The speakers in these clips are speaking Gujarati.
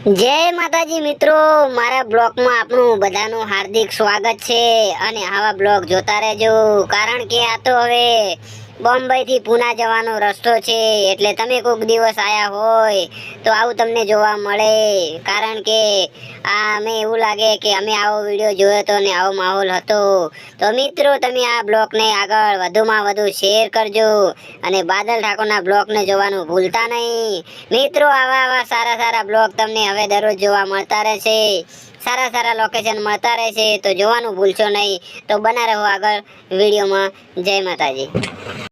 જય માતાજી મિત્રો, મારા બ્લોગમાં આપનું બધાનું હાર્દિક સ્વાગત છે. અને આવા બ્લોગ જોતા રહેજો, કારણ કે આ તો હવે બોમ્બે થી પુના જવાનો રસ્તો છે, એટલે તમે કોઈક દિવસ આયા હોય, તો આવું તમને જોવા મળે. કારણ કે આ અમે એવું લાગે કે અમે આવો વીડિયો જોયો હતો ને આવો માહોલ હતો. તો મિત્રો, તમે આ બ્લોગને આગળ વધુમાં વધુ શેર કરજો અને બાદલ ઠાકોરના બ્લોગને જોવાનું ભૂલતા નહીં. મિત્રો, આવા આવા સારા સારા બ્લોગ તમને હવે દરરોજ જોવા મળતા રહેશે. સારા સારા લોકેશન મળતા રહેશે. તો જોવાનું ભૂલશો નહીં. તો બના રહો આગળ વિડીયોમાં. જય માતાજી.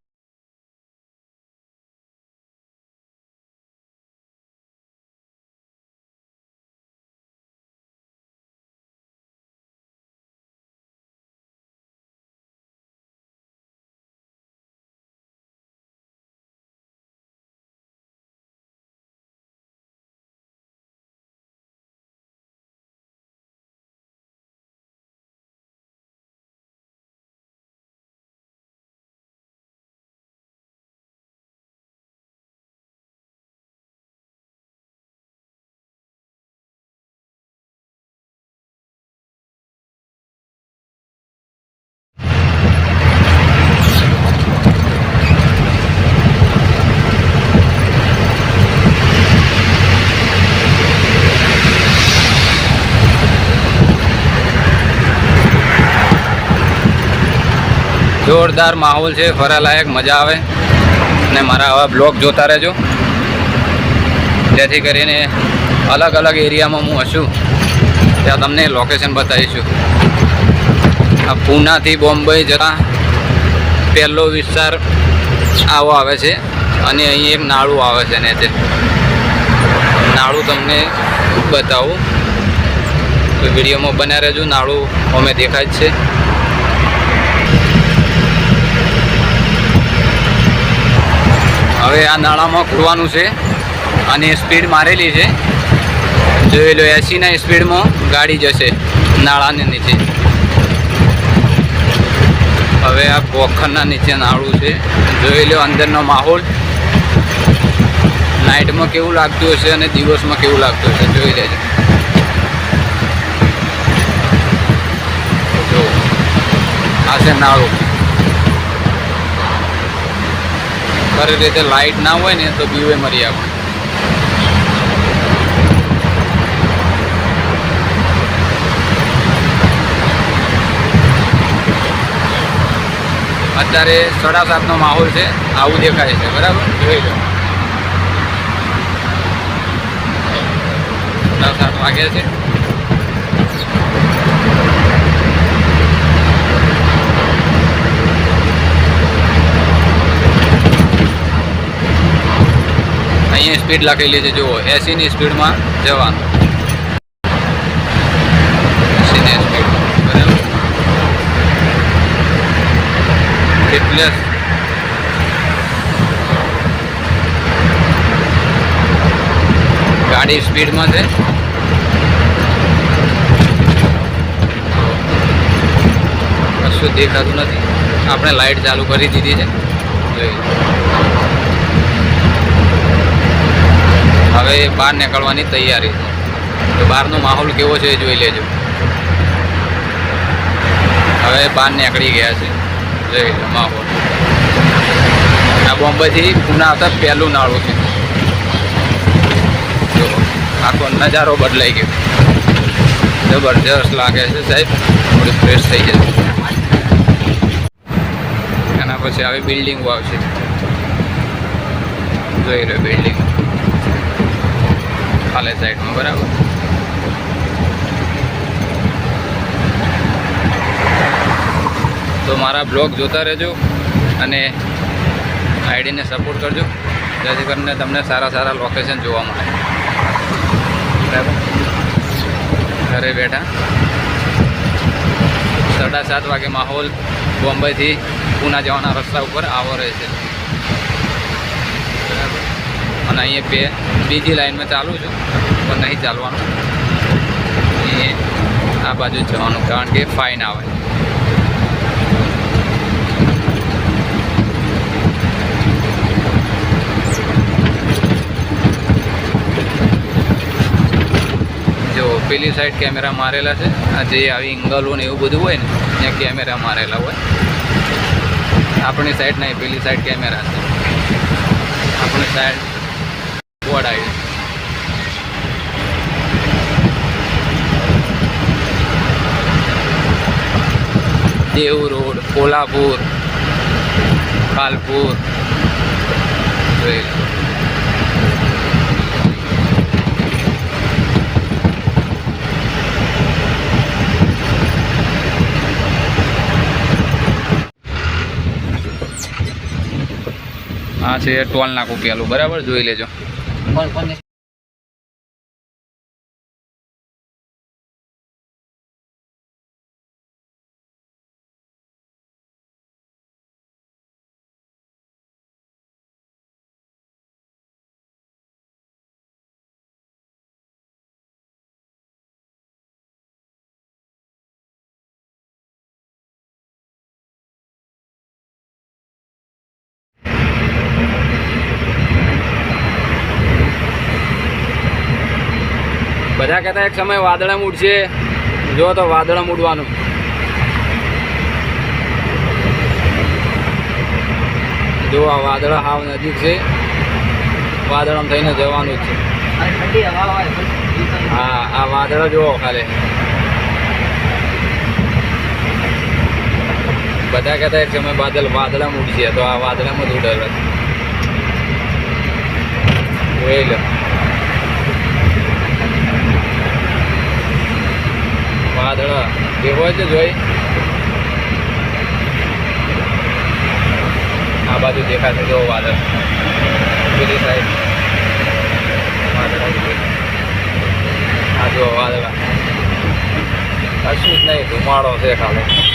જોરદાર માહોલ છે ફરવાલાયક મજા આવે. અને મારા આવા બ્લોગ જોતા રહેજો. જેથી કરીને અલગ અલગ એરિયામાં હું હશું, ત્યાં તમને લોકેશન બતાવીશું. આ પૂનાથી બોમ્બે જતા પહેલો વિસ્તાર આવો આવે છે, અને અહીં એક નાળું આવે છે ને તે. નાળું તમને બતાવું. તો વિડીયોમાં બન્યા રહેજો, નાળું અમે દેખાય છે. હવે આ નાળામાં ખોલવાનું છે અને સ્પીડ મારેલી છે. જોઈ લો, એસીના સ્પીડમાં ગાડી જશે નાળાની નીચે. હવે આ પોખરના નીચે નાળું છે. જોઈ લો, અંદરનો માહોલ. નાઇટમાં કેવું લાગતું હશે અને દિવસમાં કેવું લાગતું હશે, જોઈ લેજો. આ છે નાળું. ખરી રીતે લાઇટ ના હોય ને, તો બીવે મરી આપણે અત્યારે સાડા સાતનો માહોલ છે, આવું દેખાય છે, બરાબર? જોઈ લો. સાડા સાત વાગ્યા છે. અહીંયા સ્પીડ લખેલી છે. જુઓ એસીની સ્પીડમાં જવાનું. એસીની ગાડી સ્પીડમાં છે. કશું દેખાતું નથી. આપણે લાઇટ ચાલુ કરી દીધી છે. જોઈ હવે બહાર નીકળવાની તૈયારી છે. તો બહારનો માહોલ કેવો છે એ જોઈ લેજો. હવે બહાર નીકળી ગયા છે. લો માહોલ. આ બોમ્બેથી પુના આવતા પહેલું નાળું છે. આખો નજારો બદલાઈ ગયો. જબરજસ્ત લાગે છે સાહેબ. થોડી ફ્રેશ થઈ જશે એના પછી આવી બિલ્ડિંગો આવશે જોઈ રહ્યો બિલ્ડિંગ ખાલે સાઈડમાં, બરાબર? તો મારા બ્લોગ જોતા રહેજો અને આઈડીને સપોર્ટ કરજો, જેથી કરીને તમને સારા સારા લોકેશન જોવા મળે. બરાબર? ઘરે બેઠા. સાડા સાત વાગે માહોલ બોમ્બેથી પૂના જવાના રસ્તા ઉપર આવો રહે છે. અને અહીંયા બે, બીજી લાઈનમાં ચાલુ છું, પણ નહીં ચાલવાનું. એ આ બાજુ જવાનું, કારણ કે ફાઇન આવે. જો પેલી સાઈડ કેમેરા મારેલા છે, આ જે આવી એંગલો ને એવું બધું હોય ને, ત્યાં કેમેરા મારેલા હોય. આપણી સાઈડ નહીં, પેલી સાઈડ કેમેરા છે. આપણી સાઈડ આવી દેવ રોડ કોલ્હાપુર કાલપુર. આ છે ટોલ નાકું પેલું બરાબર? જોઈ લેજો. 关关键。બધા કહેતા એક સમય વાદળા મૂડશે. જો તો વાદળા મૂડવાનું. જો આ વાદળા હાવ નજીક છે, વાદળામાં થઈને જવાનું જ છે. હા, આ વાદળા જુઓ ખાલી. બધા કહેતા એક સમય બાદલ વાદળા મૂડશે. તો આ વાદળામાં જ ઉડેલો જોઈ લો. વાદળ એવો જ જોઈ. આ બાજુ દેખાશે જો વાદળ. પેલી સાઈડ આ જો વાદળ. કશું જ નહીં, ધુમાડો છે ખાલી.